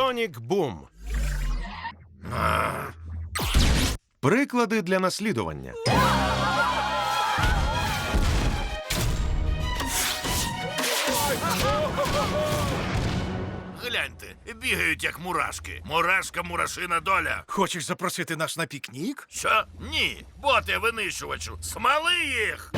Сонік Бум. Приклади для наслідування. Гляньте, бігають як мурашки. Мурашка, мурашина доля. Хочеш запросити нас на пікнік? Що? Ні, боте винищувачу. Смали їх!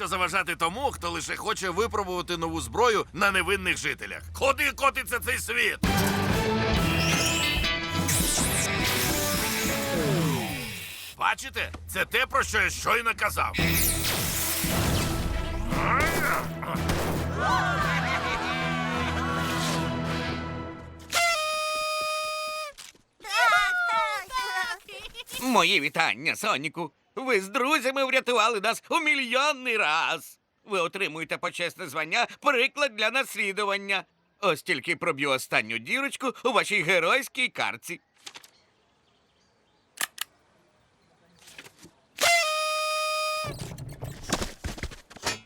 Нащо заважати тому, хто лише хоче випробувати нову зброю на невинних жителях? Куди котиться цей світ? Бачите, це те, про що я щойно казав. Мої вітання, Соніку. Ви з друзями врятували нас у мільйонний раз. Ви отримуєте почесне звання приклад для наслідування. Ось тільки проб'ю останню дірочку у вашій геройській карці.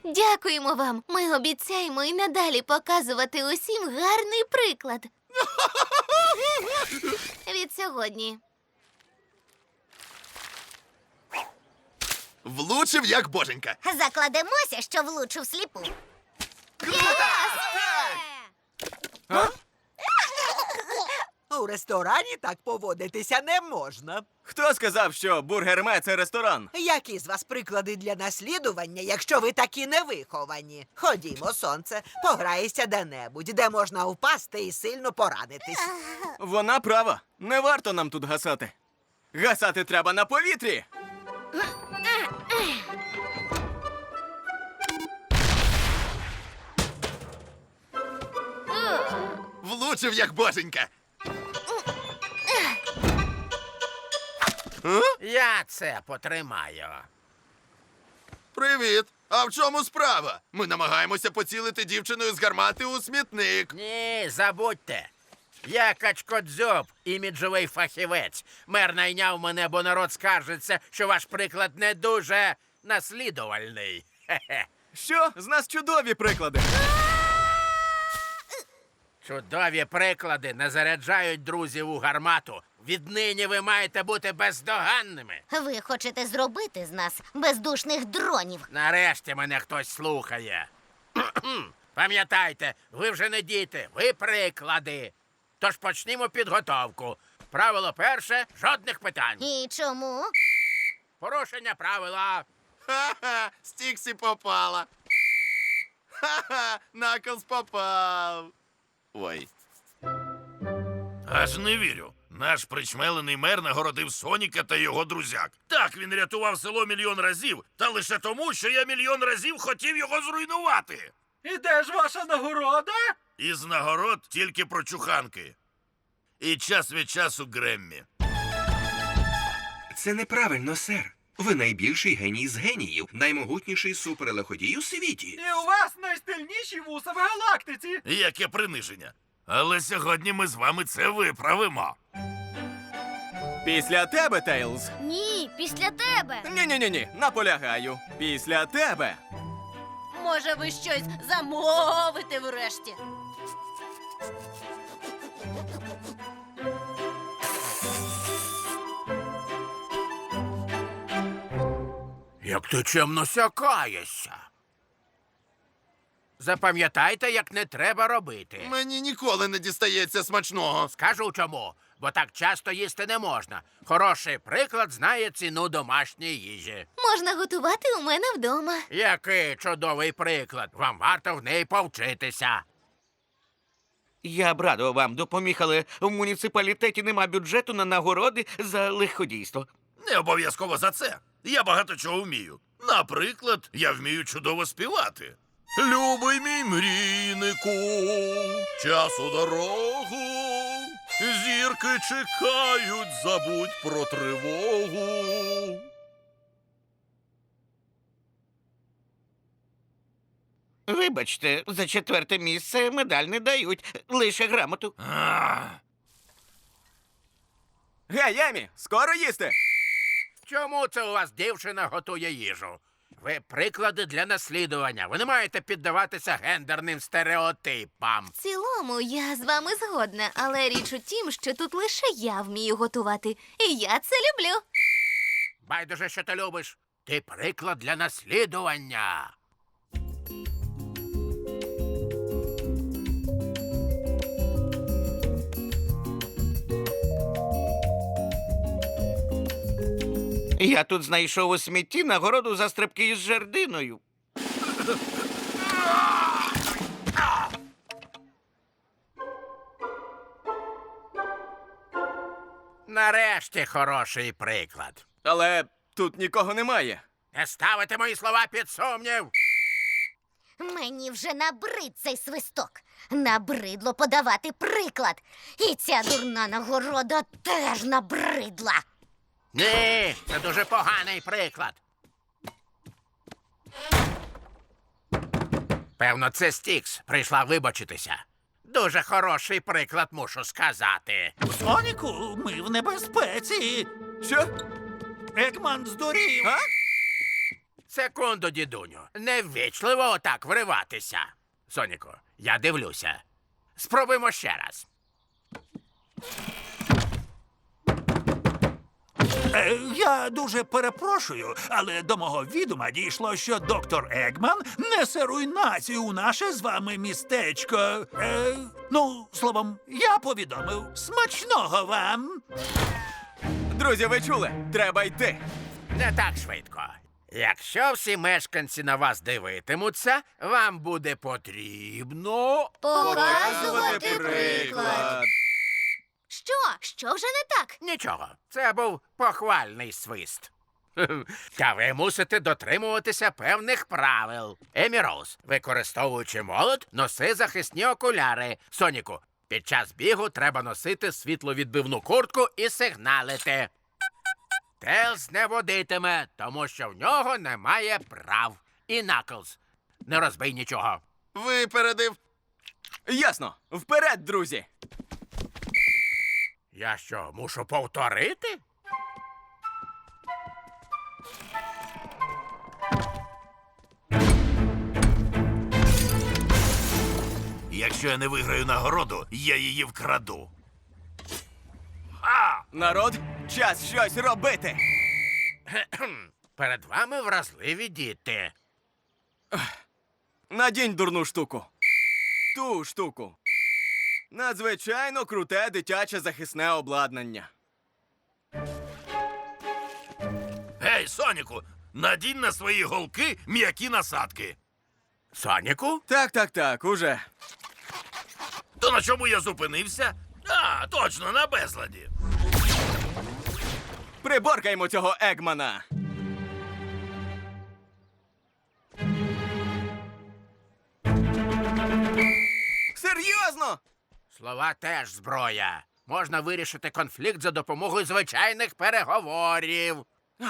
Дякуємо вам. Ми обіцяємо і надалі показувати усім гарний приклад. Від сьогодні. Влучив як боженька. Закладемося, що влучив сліпу. У ресторані так поводитися не можна. Хто сказав, що бургерме це ресторан? Які з вас приклади для наслідування, якщо ви такі невиховані? Ходімо, сонце, пограєшся де-небудь, де можна впасти і сильно поранитись. Вона права. Не варто нам тут гасати. Гасати треба на повітрі. Влучив як боженька. Я це потримаю. Привіт. А в чому справа? Ми намагаємося поцілити дівчиною з гармати у смітник. Ні, забудьте. Я качкодзьоб, іміджовий фахівець. Мер найняв мене, бо народ скаржиться, що ваш приклад не дуже наслідувальний. Хе-хе. Що? З нас чудові приклади. Чудові приклади не заряджають друзів у гармату. Віднині ви маєте бути бездоганними. Ви хочете зробити з нас бездушних дронів. Нарешті мене хтось слухає. Пам'ятайте, ви вже не діти, ви приклади. Тож почнімо підготовку. Правило перше жодних питань. І чому? Порушення правила. Ха-ха, Стіксі попала. Ха-ха, Наклз попав. Ой. Аж не вірю. Наш причмелений мер нагородив Соніка та його друзяк. Так він рятував село мільйон разів, та лише тому, що я мільйон разів хотів його зруйнувати. І де ж ваша нагорода? Із нагород тільки прочуханки. І час від часу Греммі. Це неправильно, сер. Ви найбільший геній з геніїв, наймогутніший суперлиходій у світі. І у вас найстильніші вуса в галактиці. Яке приниження. Але сьогодні ми з вами це виправимо. Після тебе, Тейлз. Ні, після тебе. Ні-ні-ні, наполягаю. Після тебе. Може, ви щось замовите врешті. Як ти чемно сякаєшся. Запам'ятайте, як не треба робити. Мені ніколи не дістається смачного. Скажу чому, бо так часто їсти не можна. Хороший приклад знає ціну домашньої їжі. Можна готувати у мене вдома. Який чудовий приклад. Вам варто в неї повчитися. Я б радо вам допоміг, але в муніципалітеті нема бюджету на нагороди за лиходійство. Не обов'язково за це. Я багато чого вмію. Наприклад, я вмію чудово співати. Любий мій мрійнику, час у дорогу, зірки чекають, забудь про тривогу. Вибачте, за четверте місце медаль не дають, лише грамоту. Гей, Емі, скоро їсти. Чому це у вас дівчина готує їжу? Ви приклади для наслідування. Ви не маєте піддаватися гендерним стереотипам. В цілому я з вами згодна, але річ у тім, що тут лише я вмію готувати, і я це люблю. Байдуже, що ти любиш. Ти приклад для наслідування. Я тут знайшов у смітті нагороду за стрибки із жердиною. Нарешті хороший приклад. Але тут нікого немає. Не ставити мої слова під сумнів. Мені вже набрид цей свисток. Набридло подавати приклад. І ця дурна нагорода теж набридла. Ні, це дуже поганий приклад. Певно, це Стікс прийшла вибачитися. Дуже хороший приклад, мушу сказати. Соніку, ми в небезпеці. Що? Екман здурів. А? Секунду, дідуню. Неввічливо отак вриватися. Соніку, я дивлюся. Спробуємо ще раз. Е, я дуже перепрошую, але до мого відома дійшло, що доктор Егман несе руйнацію у наше з вами містечко. Е, ну, словом, я повідомив. Смачного вам! Друзі, ви чули? Треба йти. Не так швидко. Якщо всі мешканці на вас дивитимуться, вам буде потрібно. Показувати приклад. Що? Що вже не так? Нічого, це був похвальний свист. Та ви мусите дотримуватися певних правил. Емі Роуз, використовуючи молот, носи захисні окуляри. Соніку, під час бігу треба носити світловідбивну куртку і сигналити. Телс не водитиме, тому що в нього немає прав. І Наклз, не розбий нічого. Випередив. Ясно. Вперед, друзі. Я що, мушу повторити? Якщо я не виграю нагороду, я її вкраду. А! Народ, час щось робити. Перед вами вразливі діти. Надінь дурну штуку. Ту штуку. Надзвичайно круте дитяче захисне обладнання. Гей, Соніку, надінь на свої голки м'які насадки. Соніку? Так, так, так, уже. То на чому я зупинився? А, точно, на безладі. Приборкаймо цього Егмана. Серйозно? Слова теж зброя. Можна вирішити конфлікт за допомогою звичайних переговорів.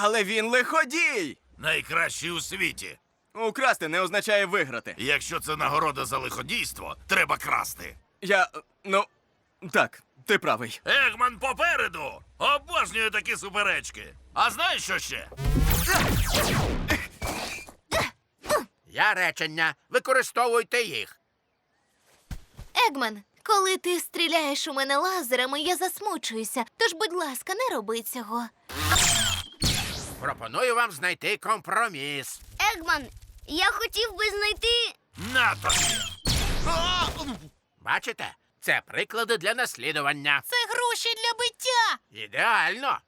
Але він лиходій. Найкращий у світі. Украсти не означає виграти. Якщо це нагорода за лиходійство, треба красти. Я. ну. Так, ти правий. Егман попереду! Обожнюю такі суперечки. А знаєш що ще? Я речення. Використовуйте їх. Егман, коли ти стріляєш у мене лазерами, я засмучуюся. Тож, будь ласка, не роби цього. Пропоную вам знайти компроміс. Егман, я хотів би знайти. На тобі! Бачите? Це приклади для наслідування. Це гроші для биття. Ідеально.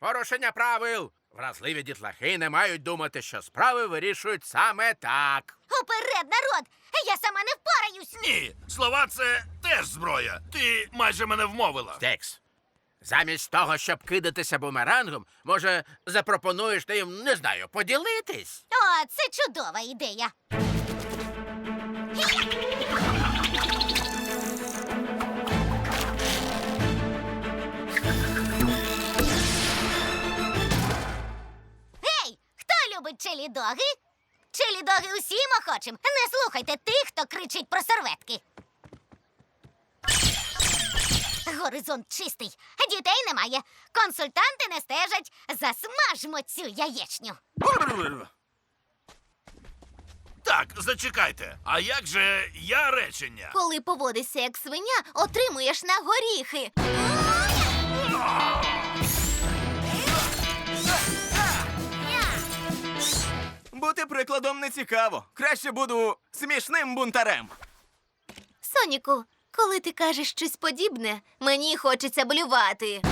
Порушення правил. Вразливі дітлахи не мають думати, що справи вирішують саме так. Уперед, народ! Я сама не впораюсь. Ні, слова це теж зброя. Ти майже мене вмовила. Текс. Замість того, щоб кидатися бумерангом, може, запропонуєш ти їм, не знаю, поділитись? О, це чудова ідея. робить челідоги? Челідоги усім охочим. Не слухайте тих, хто кричить про серветки. Горизонт чистий, дітей немає. Консультанти не стежать. Засмажмо цю яєчню. Так, зачекайте. А як же я речення? Коли поводишся як свиня, отримуєш на горіхи. Бути прикладом не цікаво. Краще буду смішним бунтарем. Соніку, коли ти кажеш щось подібне, мені хочеться блювати.